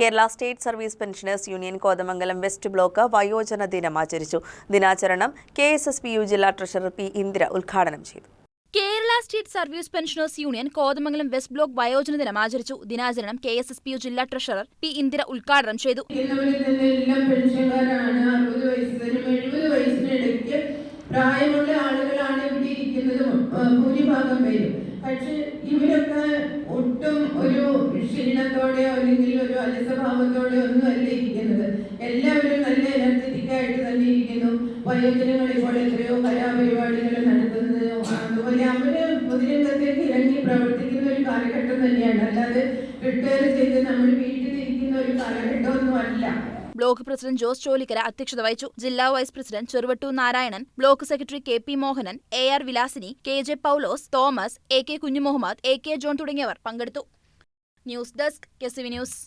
Kerala state service pensioners union Kothamangalam west block വയോജന ദിനം ആചരിച്ചു. ദിനാചരണം K S S P U ജില്ലാ ട്രഷറർ പി ഇന്ദിര ഉദ്ഘാടനം ചെയ്തു. Kerala state service pensioners union Kothamangalam west block വയോജന ദിനം ആചരിച്ചു. ദിനാചരണം K S S P U ജില്ലാ ട്രഷറർ പി ഇന്ദിര ഉദ്ഘാടനം ചെയ്തു. പ്രായമുള്ള ആളുകളാണ് ഇവിടെ ഇരിക്കുന്നത്. ഭൂരിഭാഗം പേരും. പക്ഷെ ഇവരൊക്കെ ഒട്ടും ഒരു ക്ഷീണത്തോടെയോ അല്ലെങ്കിൽ ഒരു ഒന്നുമല്ല ഇരിക്കുന്നത്. എല്ലാവരും നല്ല എനർജറ്റിക്കായിട്ട് തന്നെ ഇരിക്കുന്നു. വയോജനങ്ങൾ ഇപ്പോൾ എത്രയോ കലാപരിപാടികൾ നടത്തുന്നത് അതുപോലെ അവർ പൊതുരംഗത്തേക്ക് ഇറങ്ങി പ്രവർത്തിക്കുന്ന ഒരു കാലഘട്ടം തന്നെയാണ്. അല്ലാതെ റിട്ടയർ ചെയ്ത് നമ്മൾ വീട്ടിലിരിക്കുന്ന ഒരു കാലഘട്ടമൊന്നും അല്ല. ബ്ലോക്ക് പ്രസിഡന്റ് ജോസ് ചോലിക്കര അധ്യക്ഷത വഹിച്ചു. ജില്ലാ vice president Cheruvattur Narayanan block secretary K P Mohanan A R Vilasini K J Paulose Thomas A K Kunjumuhammad A K John തുടങ്ങിയവർ പങ്കെടുത്തു. News desk KCV news.